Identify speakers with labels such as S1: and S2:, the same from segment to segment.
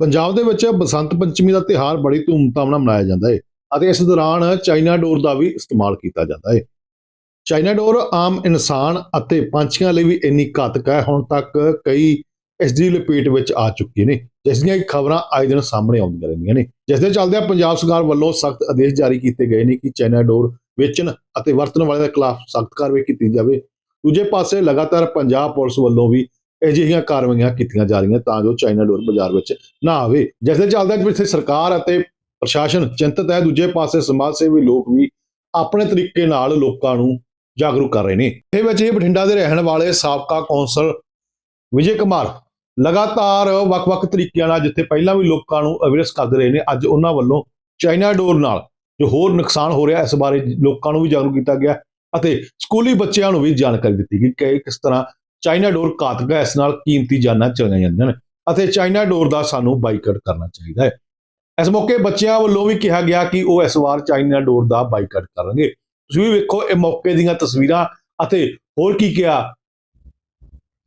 S1: ਪੰਜਾਬ ਦੇ ਵਿੱਚ ਬਸੰਤ ਪੰਚਮੀ ਦਾ ਤਿਉਹਾਰ ਬੜੀ ਧੂਮਧਾਮ ਨਾਲ ਮਨਾਇਆ ਜਾਂਦਾ ਹੈ ਅਤੇ ਇਸ ਦੌਰਾਨ ਚਾਈਨਾ ਡੋਰ ਦਾ ਵੀ ਇਸਤੇਮਾਲ ਕੀਤਾ ਜਾਂਦਾ ਹੈ ਚਾਈਨਾ ਡੋਰ ਆਮ ਇਨਸਾਨ ਅਤੇ ਪੰਛੀਆਂ ਲਈ ਵੀ ਇੰਨੀ ਘਾਤਕ ਹੈ, ਹੁਣ ਤੱਕ ਕਈ ਇਸ ਦੀ ਲਪੇਟ ਵਿੱਚ ਆ ਚੁੱਕੇ ਨੇ, ਜਿਸ ਦੀਆਂ ਖਬਰਾਂ ਆਏ ਦਿਨ ਸਾਹਮਣੇ ਆਉਂਦੀਆਂ ਰਹਿੰਦੀਆਂ ਨੇ। ਜਿਸ ਦੇ ਚੱਲਦਿਆਂ ਪੰਜਾਬ ਸਰਕਾਰ ਵੱਲੋਂ ਸਖਤ ਆਦੇਸ਼ ਜਾਰੀ ਕੀਤੇ ਗਏ ਨੇ ਕਿ ਚਾਈਨਾ ਡੋਰ ਵੇਚਣ ਅਤੇ ਵਰਤਣ ਵਾਲਿਆਂ ਦੇ ਖਿਲਾਫ ਸਖਤ ਕਾਰਵਾਈ ਕੀਤੀ ਜਾਵੇ। ਦੂਜੇ ਪਾਸੇ ਲਗਾਤਾਰ ਪੰਜਾਬ ਪੁਲਿਸ ਵੱਲੋਂ ਵੀ ਅਜਿਹੀਆਂ ਕਾਰਵਾਈਆਂ ਕੀਤੀਆਂ ਜਾ ਰਹੀਆਂ ਤਾਂ ਜੋ ਚਾਈਨਾ ਡੋਰ ਬਾਜ਼ਾਰ ਵਿੱਚ ਨਾ ਆਵੇ। ਜਿਸ ਦੇ ਚੱਲਦਿਆਂ ਜਿੱਥੇ ਸਰਕਾਰ ਅਤੇ ਪ੍ਰਸ਼ਾਸਨ ਚਿੰਤਤ ਹੈ, ਦੂਜੇ ਪਾਸੇ ਸਮਾਜ ਸੇਵੀ ਲੋਕ ਵੀ ਆਪਣੇ ਤਰੀਕੇ ਨਾਲ ਲੋਕਾਂ ਨੂੰ ਜਾਗਰੂਕ ਕਰ ਰਹੇ ਨੇ। ਇਹ ਵਿੱਚ ਇਹ ਬਠਿੰਡਾ ਦੇ ਰਹਿਣ ਵਾਲੇ ਸਾਬਕਾ ਕੌਂਸਲ ਵਿਜੇ ਕੁਮਾਰ ਲਗਾਤਾਰ ਵੱਖ-ਵੱਖ ਤਰੀਕਿਆਂ ਨਾਲ ਜਿੱਥੇ ਪਹਿਲਾਂ ਵੀ ਲੋਕਾਂ ਨੂੰ ਅਵੇਅਰਨੈਸ ਕਰਦੇ ਰਹੇ ਨੇ, ਅੱਜ ਉਹਨਾਂ ਵੱਲੋਂ ਚਾਈਨਾ ਡੋਰ ਨਾਲ ਜੋ ਹੋਰ ਨੁਕਸਾਨ ਹੋ ਰਿਹਾ, ਇਸ ਬਾਰੇ ਲੋਕਾਂ ਨੂੰ ਵੀ ਜਾਗਰੂਕ ਕੀਤਾ ਗਿਆ ਅਤੇ ਸਕੂਲੀ ਬੱਚਿਆਂ ਨੂੰ ਵੀ ਜਾਣਕਾਰੀ ਦਿੱਤੀ ਗਈ ਕਿ ਕਿਸ ਤਰ੍ਹਾਂ ਚਾਈਨਾ ਡੋਰ ਘਾਤਕ ਹੈ, ਇਸ ਨਾਲ ਕੀਮਤੀ ਜਾਨਾਂ ਚਲੀਆਂ ਜਾਂਦੀਆਂ ਨੇ ਅਤੇ ਚਾਈਨਾ ਡੋਰ ਦਾ ਸਾਨੂੰ ਬਾਈਕਾਟ ਕਰਨਾ ਚਾਹੀਦਾ ਹੈ। ਇਸ ਮੌਕੇ ਬੱਚਿਆਂ ਵੱਲੋਂ ਵੀ ਕਿਹਾ ਗਿਆ ਕਿ ਉਹ ਇਸ ਵਾਰ ਚਾਈਨਾ ਡੋਰ ਦਾ ਬਾਈਕਾਟ ਕਰਨਗੇ। ਤੁਸੀਂ ਵੀ ਵੇਖੋ, ਇਹ ਮੌਕੇ ਦੀਆਂ ਤਸਵੀਰਾਂ ਅਤੇ ਹੋਰ ਕੀ ਕਿਹਾ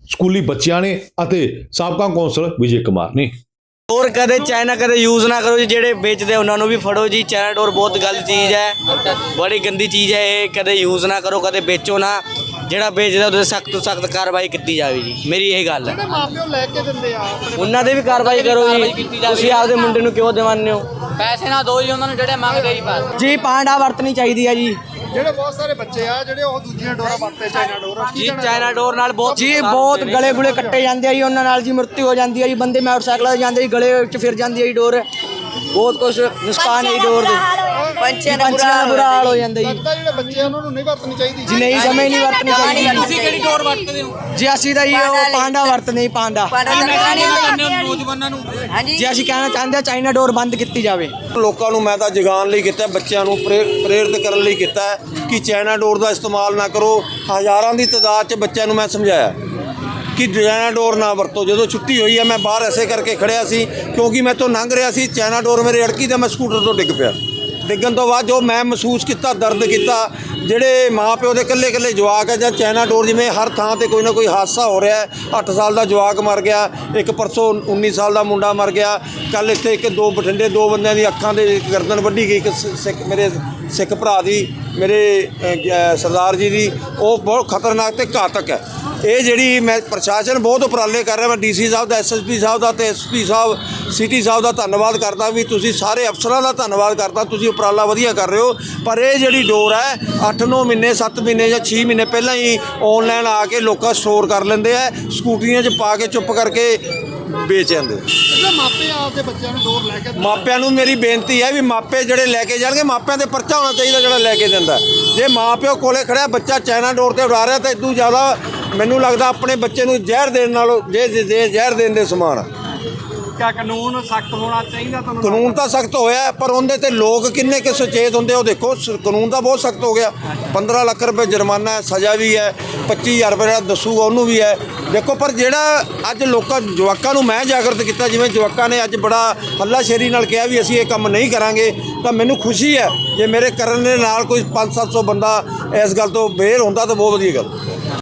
S1: ਸਕੂਲੀ ਬੱਚਿਆਂ ਨੇ ਅਤੇ ਸਾਬਕਾ ਕੌਂਸਲ ਵਿਜੇ ਕੁਮਾਰ ਨੇ।
S2: ਹੋਰ ਕਦੇ ਚਾਈਨਾ ਕਦੇ ਯੂਜ਼ ਨਾ ਕਰੋ ਜੀ, ਜਿਹੜੇ ਵੇਚਦੇ ਉਹਨਾਂ ਨੂੰ ਵੀ ਫੜੋ ਜੀ। ਚਾਈਨਾ ਡੋਰ ਬਹੁਤ ਗਲਤ ਚੀਜ਼ ਹੈ, ਬੜੀ ਗੰਦੀ ਚੀਜ਼ ਹੈ, ਇਹ ਕਦੇ ਯੂਜ਼ ਨਾ ਕਰੋ, ਕਦੇ ਵੇਚੋ ਨਾ। ਜਿਹੜਾ ਵੇਚਦਾ ਉਹਦੇ ਸਖਤ ਤੋਂ ਸਖਤ ਕਾਰਵਾਈ ਕੀਤੀ ਜਾਵੇ ਜੀ। ਮੇਰੀ ਇਹ ਗੱਲ ਹੈ।
S3: ਜਿਹੜੇ ਮਾਪਿਓ ਲੈ ਕੇ ਦਿੰਦੇ ਆ ਆਪਣੇ
S2: ਉਹਨਾਂ ਦੇ ਵੀ ਕਾਰਵਾਈ ਕਰੋ ਜੀ। ਤੁਸੀਂ ਆਪਦੇ ਮੁੰਡੇ ਨੂੰ ਕਿਉਂ ਦਿਵਾਉਂਦੇ ਹੋ?
S4: ਪੈਸੇ ਨਾ ਦਿਓ ਜੀ ਉਹਨਾਂ ਨੂੰ ਜਿਹੜੇ ਮੰਗਦੇ ਜੀ ਬਸ।
S2: ਜੀ ਪਾਂਡਾ ਵਰਤਣੀ ਚਾਹੀਦੀ ਹੈ ਜੀ।
S3: ਜਿਹੜੇ ਬਹੁਤ ਸਾਰੇ ਬੱਚੇ ਆ ਜਿਹੜੇ ਉਹ ਦੂਜੀਆਂ ਡੋਰਾਂ ਵਰਤੇ ਚਾਈਨਾ ਡੋਰ।
S2: ਜੀ ਚਾਈਨਾ ਡੋਰ ਨਾਲ ਬਹੁਤ ਜੀ ਬਹੁਤ ਗਲੇ ਗੁਲੇ ਕੱਟੇ ਜਾਂਦੇ ਆ ਜੀ ਉਹਨਾਂ ਨਾਲ ਜੀ ਮਰਤੀ ਹੋ ਜਾਂਦੀ ਹੈ ਜੀ ਬੰਦੇ ਮੋਟਰਸਾਈਕਲਾਂ ਤੇ ਜਾਂਦੇ ਜੀ ਗਲੇ ਵਿੱਚ ਫਿਰ ਜਾਂਦੀ ਹੈ ਜੀ ਡੋਰ। ਬਹੁਤ ਕੁਝ ਨੁਕਸਾਨ ਹੈ ਜੀ ਡੋਰ ਦੇ। ਪੰਛੀਆਂ ਦਾ ਬੁਰਾ ਹਾਲ ਹੋ ਜਾਂਦਾ ਜੀ।
S3: ਲੱਗਦਾ ਜਿਹੜੇ ਬੱਚੇ ਆ ਉਹਨਾਂ ਨੂੰ ਨਹੀਂ ਵਰਤਣੀ ਚਾਹੀਦੀ।
S2: ਜੀ ਨਹੀਂ ਜਮੇ ਨਹੀਂ ਵਰਤਣੀ ਚਾਹੀਦੀ।
S4: ਤੁਸੀਂ ਕਿਹੜੀ ਡੋਰ ਵਰਤਦੇ ਹੋ
S2: ਜੀ ਅਸੀਂ ਤਾਂ ਜੀ ਉਹ ਪਾਂਡਾ ਵਰਤਦੇ ਜੀ ਪਾਂਡਾ।
S4: ਨੌਜਵਾਨਾਂ ਨੂੰ।
S2: ਜੀ ਅਸੀਂ ਕਹਿਣਾ ਚਾਹੁੰਦੇ ਆ ਚਾਈਨਾ ਡੋਰ ਬੰਦ ਕੀਤੀ ਜਾਵੇ।
S5: ਲੋਕਾਂ ਨੂੰ ਮੈਂ ਤਾਂ ਜਗਾਉਣ ਲਈ ਕੀਤਾ ਬੱਚਿਆਂ ਨੂੰ ਪ੍ਰੇ- ਪ੍ਰੇਰਿਤ ਕਰਨ ਲਈ ਕੀਤਾ ਹੈ ਕਿ ਚਾਈਨਾ ਡੋਰ ਦਾ ਇਸਤੇਮਾਲ ਨਾ ਕਰੋ। ਹਜ਼ਾਰਾਂ ਦੀ ਤਾਦਾਦ 'ਚ ਬੱਚਿਆਂ ਨੂੰ ਮੈਂ ਸਮਝਾਇਆ ਕਿ ਚਾਈਨਾ ਡੋਰ ਨਾ ਵਰਤੋ। ਜਦੋਂ ਛੁੱਟੀ ਹੋਈ ਹੈ ਮੈਂ ਬਾਹਰ ਐਸੇ ਕਰਕੇ ਖੜਿਆ ਸੀ ਕਿਉਂਕਿ ਮੈਂ ਤੋਂ ਲੰਘ ਰਿਹਾ ਸੀ ਚਾਈਨਾ ਡੋਰ ਮੇਰੇ ਅੜਕੀ ਤੇ ਮੈਂ ਸਕੂਟਰ ਤੋਂ ਡਿੱਗ ਪਿਆ। ਡਿੱਗਣ ਤੋਂ ਬਾਅਦ ਜੋ ਮੈਂ ਮਹਿਸੂਸ ਕੀਤਾ, ਦਰਦ ਕੀਤਾ, ਜਿਹੜੇ ਮਾਂ ਪਿਓ ਦੇ ਇਕੱਲੇ ਇਕੱਲੇ ਜਵਾਕ ਹੈ ਜਾਂ ਚਾਈਨਾ ਡੋਰ ਜਿਵੇਂ ਹਰ ਥਾਂ ਤੇ ਕੋਈ ਨਾ ਕੋਈ ਹਾਦਸਾ ਹੋ ਰਿਹਾ ਹੈ। 8 ਸਾਲ ਦਾ ਜਵਾਕ ਮਰ ਗਿਆ, ਇੱਕ ਪਰਸੋਂ 19 ਸਾਲ ਦਾ ਮੁੰਡਾ ਮਰ ਗਿਆ, ਕੱਲ ਇੱਥੇ ਇੱਕ ਦੋ ਬਠਿੰਡੇ ਦੋ ਬੰਦਿਆਂ ਦੀ ਅੱਖਾਂ ਦੇ ਗਰਦਨ ਵੱਢੀ ਗਈ, ਇੱਕ ਸਿ- ਸਿੱਖ, ਮੇਰੇ ਸਿੱਖ ਭਰਾ ਦੀ, ਮੇਰੇ ਸਰਦਾਰ ਜੀ ਦੀ, ਉਹ ਬਹੁਤ ਖਤਰਨਾਕ ਤੇ ਘਾਤਕ ਹੈ। ਇਹ ਜਿਹੜੀ ਮੈਂ ਪ੍ਰਸ਼ਾਸਨ ਬਹੁਤ ਉਪਰਾਲੇ ਕਰ ਰਿਹਾ ਮੈਂ ਡੀਸੀ ਸਾਹਿਬ ਦਾ ਐਸਐਸਪੀ ਸਾਹਿਬ ਦਾ ਤੇ ਐਸਪੀ ਸਾਹਿਬ ਸਿਟੀ ਸਾਹਿਬ ਦਾ ਧੰਨਵਾਦ ਕਰਦਾ ਵੀ ਤੁਸੀਂ ਸਾਰੇ ਅਫਸਰਾਂ ਦਾ ਧੰਨਵਾਦ ਕਰਦਾ ਤੁਸੀਂ ਉਪਰਾਲਾ ਵਧੀਆ ਕਰ ਰਹੇ ਹੋ। ਪਰ ਇਹ ਜਿਹੜੀ ਡੋਰ ਹੈ 8-9 ਮਹੀਨੇ 7 ਮਹੀਨੇ ਜਾਂ 6 ਮਹੀਨੇ ਪਹਿਲਾਂ ਹੀ ਆਨਲਾਈਨ ਆ ਕੇ ਲੋਕਾਂ ਸਟੋਰ ਕਰ ਲੈਂਦੇ ਆ ਸਕੂਟਰੀਆਂ 'ਚ ਪਾ ਕੇ ਚੁੱਪ ਕਰਕੇ ਵੇਚ ਜਾਂਦੇ
S3: ਮਾਪੇ ਆਪਦੇ ਬੱਚਿਆਂ ਨੂੰ ਡੋਰ ਲੈ ਕੇ।
S5: ਮਾਪਿਆਂ ਨੂੰ ਮੇਰੀ ਬੇਨਤੀ ਹੈ ਵੀ ਮਾਪੇ ਜਿਹੜੇ ਲੈ ਕੇ ਜਾਣਗੇ ਮਾਪਿਆਂ ਦੇ ਪਰਚਾ ਹੋਣਾ ਚਾਹੀਦਾ ਜਿਹੜਾ ਲੈ ਕੇ ਦਿੰਦਾ। ਜੇ ਮਾਪਿਓ ਕੋਲੇ ਖੜਿਆ ਬੱਚਾ ਚਾਈਨਾ ਡੋਰ ਤੇ ਉਡਾ ਰਿਹਾ ਤਾਂ ਇਦੋਂ ਜ਼ਿਆਦਾ ਮੈਨੂੰ ਲੱਗਦਾ ਆਪਣੇ ਬੱਚੇ ਨੂੰ ਜ਼ਹਿਰ ਦੇਣ ਨਾਲੋਂ ਜੇ ਜੇ- ਜ਼ਹਿਰ ਦੇਣ ਦੇ ਸਮਾਨ ਆ।
S3: ਕਿਆ ਕਾਨੂੰਨ ਸਖਤ ਹੋਣਾ ਚਾਹੀਦਾ ਤੁਹਾਨੂੰ
S5: ਕਾਨੂੰਨ ਤਾਂ ਸਖਤ ਹੋਇਆ ਪਰ ਉਹਦੇ ਤੇ ਲੋਕ ਕਿੰਨੇ ਕਿ ਸੁਚੇਤ ਹੁੰਦੇ ਉਹ ਦੇਖੋ ਸ- ਕਾਨੂੰਨ ਤਾਂ ਬਹੁਤ ਸਖਤ ਹੋ ਗਿਆ। 15 ਲੱਖ ਰੁਪਏ ਜੁਰਮਾਨਾ ਹੈ ਸਜ਼ਾ ਵੀ ਹੈ 25000 ਰੁਪਏ ਜਿਹੜਾ ਦੱਸੂਗਾ ਉਹਨੂੰ ਵੀ ਹੈ। ਦੇਖੋ ਪਰ ਜਿਹੜਾ ਅੱਜ ਲੋਕਾਂ ਜਵਾਕਾਂ ਨੂੰ ਮੈਂ ਜਾਗਰਤ ਕੀਤਾ ਜਿਵੇਂ ਜਵਾਕਾਂ ਨੇ ਅੱਜ ਬੜਾ ਹੱਲਾਸ਼ੇਰੀ ਨਾਲ ਕਿਹਾ ਵੀ ਅਸੀਂ ਇਹ ਕੰਮ ਨਹੀਂ ਕਰਾਂਗੇ ਤਾਂ ਮੈਨੂੰ ਖੁਸ਼ੀ ਹੈ ਜੇ ਮੇਰੇ ਕਰਨ ਦੇ ਨਾਲ ਕੋਈ 5-700 ਬੰਦਾ ਇਸ ਗੱਲ ਤੋਂ ਬੇਰ ਹੁੰਦਾ ਤਾਂ ਬਹੁਤ ਵਧੀਆ ਗੱਲ।